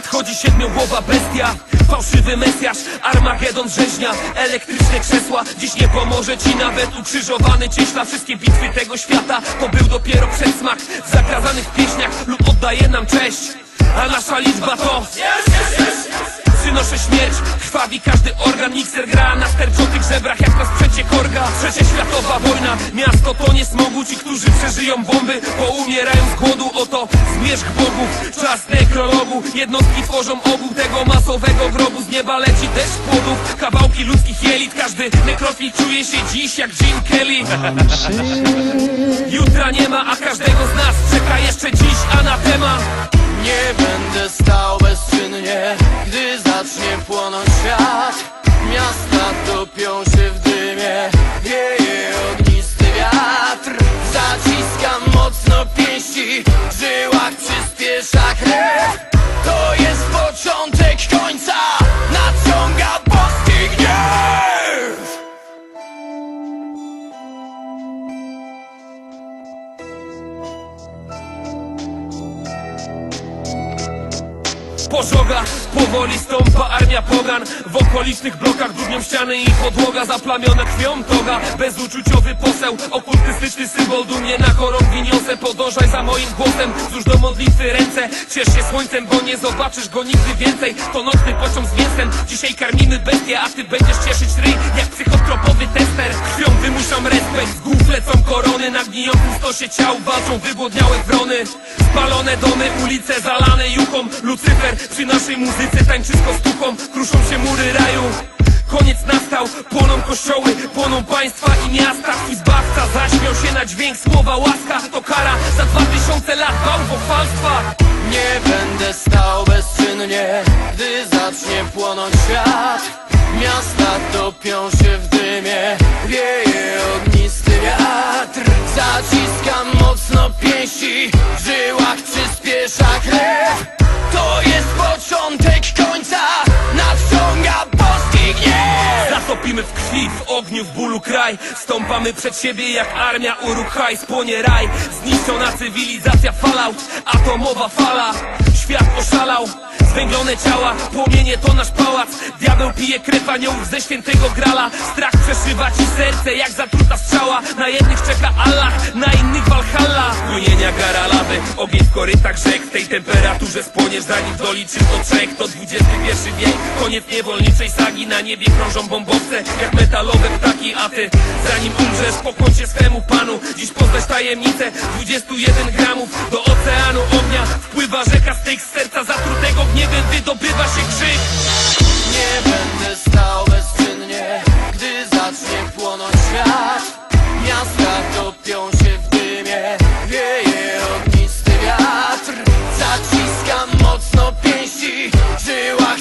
Nadchodzi siedmiogłowa bestia. Fałszywy mesjasz, Armagedon rzeźnia. Elektryczne krzesła, dziś nie pomoże ci nawet Ukrzyżowany cieśla, wszystkie bitwy tego świata To był dopiero przedsmak w zagrazanych pieśniach Lud oddaje nam cześć, a nasza liczba to Przynoszę śmierć, krwawi każdy organ Mikser gra na sterczących żebrach jak na sprzęcie korga. Trzecia światowa wojna, miasto to nie smogu. Ci, którzy przeżyją bomby, bo umierają z głodu. Oto zmierzch bogów, czas nekrologu Jednostki tworzą ogół tego masowego grobu. Z nieba leci deszcz płodów, kawałki ludzkich jelit. Każdy nekrofil czuje się dziś jak Gene Kelly. Jutra nie ma, a każdego z nas czeka jeszcze dziś anatema. Nie będę stał bezczynnie, płonąć świat. Miasta topią się w dymie, wieje ognisty wiatr. Zaciskam mocno pięści, w żyłach przyspiesza krew. To jest początek Pożoga, powoli stąpa armia pogan. W okolicznych blokach dudnią ściany i podłoga Zaplamione krwią toga, bezuczuciowy poseł Okultystyczny symbol dumnie na chorągwi niosę. Podążaj za moim głosem, wzdłuż do modlitwy ręce. Ciesz się słońcem, bo nie zobaczysz go nigdy więcej. To nocny pociąg z mięsem, dzisiaj karmimy bestie A ty będziesz cieszyć ryj, jak psychotropowy tester. Krwią wymuszam respekt, z głów lecą korony. Na gnijącym stosie ciał walczą wygłodniałe wrony Spalone domy, ulice zalane juchą. Lucyfer przy naszej muzyce tańczy z kostuchą. Kruszą się mury raju. Koniec nastał, płoną kościoły, płoną państwa i miasta. Twój zbawca zaśmiał się na dźwięk słowa łaska. To kara za dwa tysiące lat bałwochwalstwa Nie będę stał bezczynnie, gdy zacznie płonąć świat. Miasta topią się w dymie, wieje ognisty wiatr. Zaciskam mocno pięści, w bólu kraj. Stąpamy przed siebie jak armia Uruchaj Spłonie raj, zniszczona cywilizacja Fallout, atomowa fala. Świat oszalał, zwęglone ciała Płomienie to nasz pałac. Diabeł pije krew aniołów ze świętego grala. Strach przeszywa ci serce jak zatruta strzała Na jednych czeka Allah, na innych Valhalla Płynienia gara lawy, ogień w korytach rzek. W tej temperaturze spłoniesz zanim doliczysz do trzech. To XXI wiek, koniec niewolniczej sagi. Na niebie krążą bombowce jak metalowe ptaki. A ty zanim umrzesz pokłoń się swemu panu. Dziś poznać tajemnicę 21 gramów. Do oceanu ognia wpływa rzeka z tych serca zatrutego Gniewem wydobywa się krzyk topią się w dymie Wieje ognisty wiatr. Zaciskam mocno pięści W żyłach